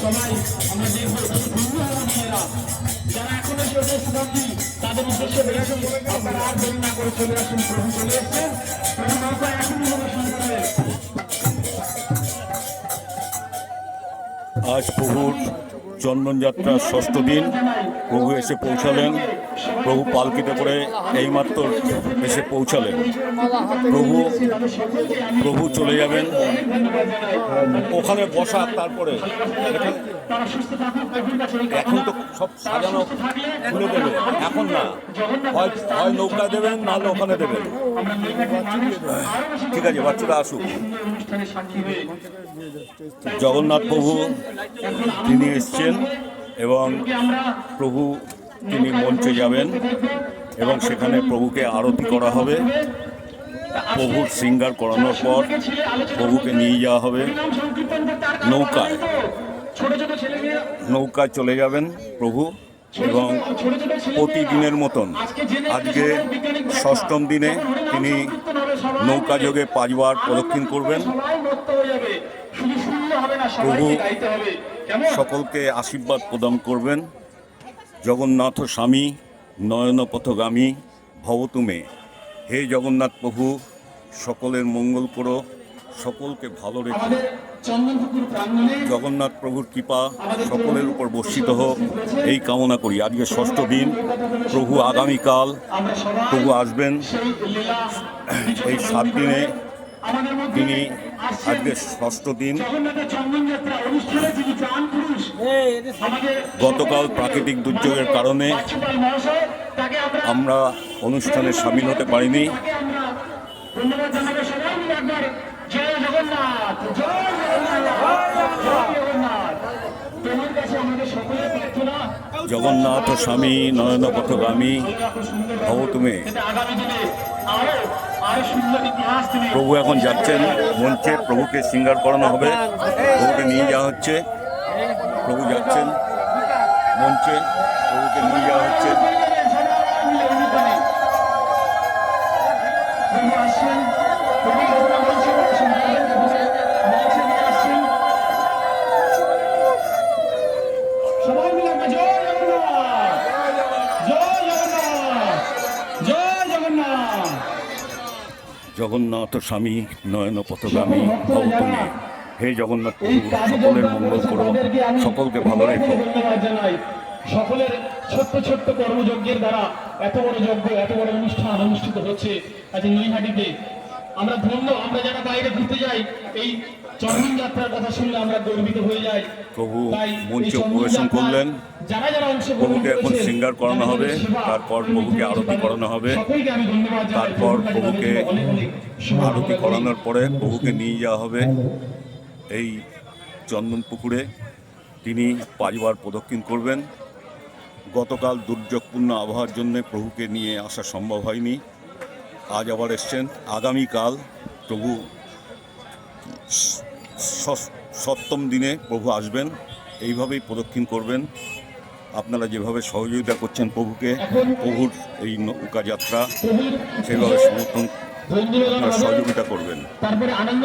সবাই, আমরা মেয়েরা। যারা এখনও তাদের উদ্দেশ্যে আপনারা আর দেরি না করে চলে আসুন চলে এসছেন নৌকা এখনই হবে সন্তানের আজ প্রভুর চন্দনযাত্রার ষষ্ঠ দিন, প্রভু এসে পৌঁছালেন। প্রভু পালকিতে করে এইমাত্র এসে পৌঁছালেন। প্রভু প্রভু চলে যাবেন। ওখানে বসা, তারপরে এখানে- তো সব সাজানো খুলে দেবে। এখন না। হয় হয় নৌকা দেবেন নাহলে ওখানে দেবেন। ঠিক আছে, বাচ্চারা আসুক। জগন্নাথ প্রভু তিনি এসছেন এবং প্রভু তিনি মঞ্চে যাবেন এবং সেখানে প্রভুকে আরতি করা হবে। প্রভুর সিঙ্গার করানোর পর প্রভুকে নিয়ে যাওয়া হবে। ছেলেমেয়েরা নৌকায় চলে যাবেন প্রভু এবং প্রতিদিনের মতন আজকে ষষ্ঠম দিনে তিনি নৌকা যোগে পাঁচবার প্রদক্ষিণ করবেন। প্রভু সকলকে আশীর্বাদ প্রদান করবেন। জগন্নাথ স্বামী নয়নপথগামী ভবতুমে হে জগন্নাথ প্রভু সকলের মঙ্গল করো সকলকে ভালো রেখো। জগন্নাথ প্রভুর কৃপা সকলের উপর বর্ষিত হোক। এই কামনা করি। আজকে ষষ্ঠ দিন। প্রভু আগামীকাল প্রভু আসবেন। এই সাত দিনে তিনি আজকে ষষ্ঠ দিন। গতকাল প্রাকৃতিক দুর্যোগের কারণে আমরা অনুষ্ঠানে সামিল হতে পারিনি। জগন্নাথ স্বামী আরও সুন্দর ইতিহাস তিনি প্রভু এখন যাচ্ছেন, মঞ্চে প্রভুকে সিঙ্গার করানো হবে, প্রভুকে নিয়ে যাওয়া হচ্ছে। প্রভু যাচ্ছেন মঞ্চে প্রভুকে নিয়ে যাওয়া হচ্ছে। নিয়ে জগন্নাথ। জয় জগন্নাথ। জয় জগন্নাথ হে জগন্নাথ প্রভু সকলের মঙ্গল করো সকলকে ভালো রেখো। সকলের ছোট্ট ছোট্ট কর্মযজ্ঞের দ্বারা এত বড় যজ্ঞ এত বড় অনুষ্ঠান অনুষ্ঠিত হচ্ছে আজ নৈহাটিতে। আমরা ধন্য আমরা যারা বাইরে ঘুরতে যাই এই চন্দন যাত্রার কথা শুনলে আমরা গর্বিত হয়ে যাই। প্রভু মঞ্চে যাত্রায় করলেন। যারা যারা প্রভুকে এখন সিঙ্গার করানো হবে, তারপর প্রভুকে আরতি করানো হবে। তারপর প্রভুকে আরতি করানোর পরে প্রভুকে নিয়ে যাওয়া হবে। এই চন্দন পুকুরে তিনি পাঁচবার প্রদক্ষিণ করবেন। গতকাল দুর্যোগপূর্ণ আবহাওয়ার জন্য প্রভুকে নিয়ে আসা সম্ভব হয়নি। আজ আবার এসছেন। আগামীকাল প্রভু সপ্তম দিনে প্রভু আসবেন। এইভাবেই প্রদক্ষিণ করবেন। আপনারা যেভাবে সহযোগিতা করছেন প্রভুকে, প্রভুর এই নৌকা যাত্রা, সেভাবে সমর্থন সহযোগিতা করবেন। তারপরে আনন্দ